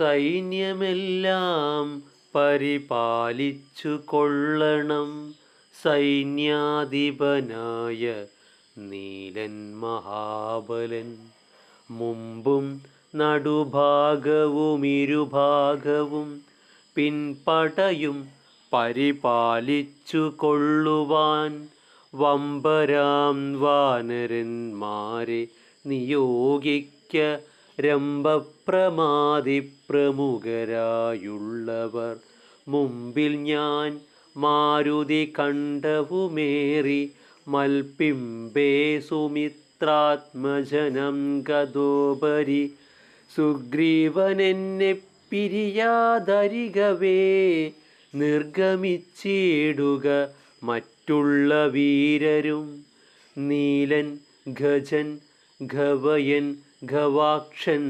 സൈന്യമെല്ലാം പരിപാലിച്ചു കൊള്ളണം. സൈന്യാധിപനായ നീലൻ മഹാബലൻ. മുമ്പും നടുഭാഗവും ഇരുഭാഗവും പിൻപടയും പരിപാലിച്ചു കൊള്ളുവാൻ വമ്പരാം വാനരന്മാരെ നിയോഗിക്ക രംഭപ്രമാതി പ്രമുഖരായുള്ളവർ മുമ്പിൽ ഞാൻ മാരുതി കണ്ടവുമേറി മൽപിംബേ സുമിത്രാത്മജനം ഗതോപരി സുഗ്രീവനെന്നെ പിരിയാതരികവേ നിർഗമിച്ചിടുക മറ്റുള്ള വീരരും. നീലൻ ഗജൻ ഗവയൻ ഗവാക്ഷൻ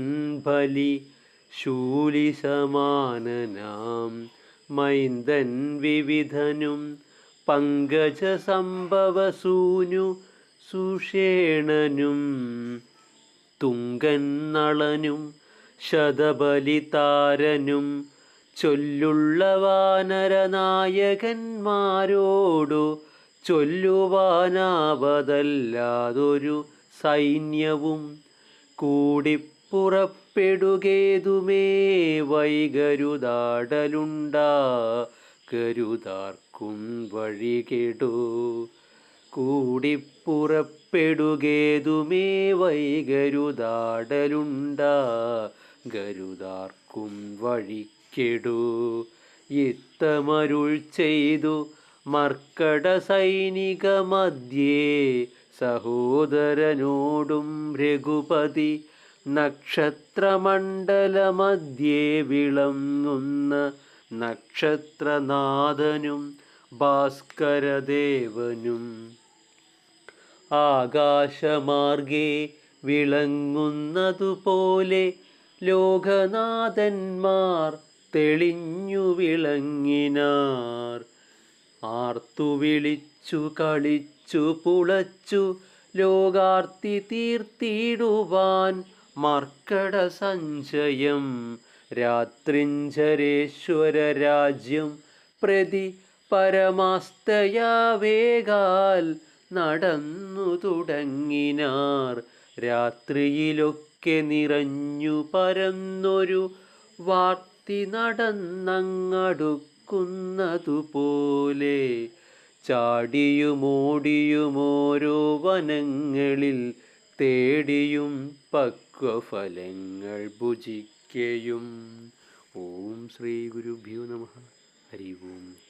ബലി ശൂലി സമാനനാം. മൈന്ദൻ വിവിധനും പങ്കജ സംഭവസൂനു സുഷേണനും. തുങ്കൻ നളനും ശതബലിതാരനും ചൊല്ലുള്ള വാനരനായകന്മാരോടു ചൊല്ലുവാനാവതല്ലാതൊരു സൈന്യവും കൂടിപ്പുറപ്പെടുകേതുമേ? വൈകരുതാടലുണ്ടാ കരുതാർക്കും വഴികെടു. കൂടിപ്പുറപ്പെടുകേതുമേ? വൈകരുതാടലുണ്ടാ ഗരുതാർക്കും വഴിക്കെടു ഇത്തമരുൾ ചെയ്തു മർക്കട സൈനിക മധ്യേ സഹോദരനോടും രഘുപതി നക്ഷത്രമണ്ഡലമധ്യേ വിളങ്ങുന്ന നക്ഷത്രനാഥനും ഭാസ്കരദേവനും. ആകാശമാർഗേ വിളങ്ങുന്നതുപോലെ ലോകനാഥന്മാർ തെളിഞ്ഞു വിളങ്ങിനാർ. ആർത്തു വിളിച്ചു കളിച്ചു പുളച്ചു ലോകാർത്തി തീർത്തിടുവാൻ മർക്കട സഞ്ചയം. രാത്രിഞ്ചരേശ്വര രാജ്യം പ്രതി പരമാസ്തയാവേകാൽ നടന്നു തുടങ്ങിനാർ. രാത്രിയിലൊക്കെ നിറഞ്ഞു പരന്നൊരു വാർത്തി നടന്നങ്ങടുക്കുന്നതുപോലെ ചാടിയുമോടിയും ഓരോ വനങ്ങളിൽ തേടിയും പക്വഫലങ്ങൾ ഭുജിക്കയും. ഓം ശ്രീ ഗുരുഭ്യോ നമ. ഹരി ഓം.